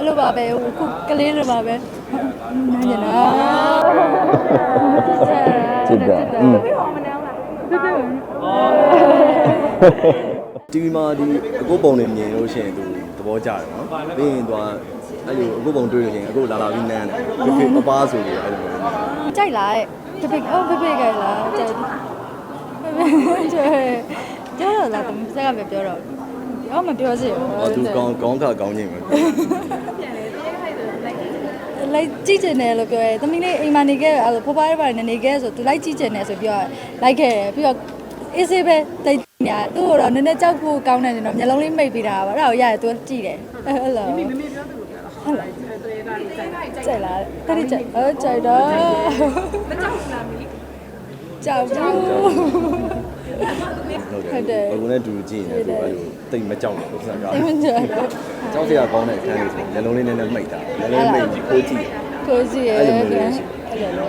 အဲ့လိုပါပဲဟိုခုကလေးလိုပါပဲနားညနာချစ်တာอืมတီဗီမှာဒီအကိုပုံနေမြင်လို့ရှိရင်သူသဘောကျတယ်နော်ပြီးရင်သူကအဲ့လိုအကိုပုံတွေ့လို့ရှိရင်အကိုလာလာပြီးနန်းတယ်ဖေဖေပပဆိုပြီးအဲ့လိုမျိုးကြိုက်လားတဲ့ဖေဖေအော်ဖေဖေကြိုက်လားကြိုက်ကြိုက်ပြောတော့လားစကားပဲပြောတော့အော်မပြောစီဘူးဟောသူကောင်းကောင်းခါကောင်းချင်းပဲ လိုက်ကြည့်ကျင်တယ်လို့ပြောရဲသမီးလေးအိမ်မှာနေခဲ့အဲ့လိုဖိုးဖွားရပါနေနေခဲ့ဆိုသူလိုက်ကြည့်ကျင်တယ်ဆိုပြီးတော့လိုက်ခဲ့တယ်ပြီးတော့အေးစေးပဲတိတ်ညာသူ့ကိုတော့နည်းနည်းကြောက်ဖို့ကောင်းတယ်နေတော့မျက်လုံးလေးမိတ်ပြီးတာပါအဲ့ဒါကိုရတယ်သူကြည့်တယ်အဲ့လိုမိမိမိပြောသူလို့ပြောတာဟုတ်လားကြိုက်လားတတိကြိုက်အော်ကြိုက်တော့မကြောက်ဘူးလားမီကြောက်ဘူး ဟုတ်တယ်ဘယ်လိုနဲ့တူကြည့်နေသူအဲ့လိုတိတ်မကြောက်ဘူးဥစ္စာကအိမ်မကြောက်ကြောက်စရာကောင်းတဲ့အခန်းလေးဆိုမျက်လုံးလေးနည်းနည်းမိတ်တာမျက်လုံးမိတ်ပြီးကိုကြည့်ကိုကြည့်ရဲအဲ့လိုမျိုးလေးရှိအဲ့လို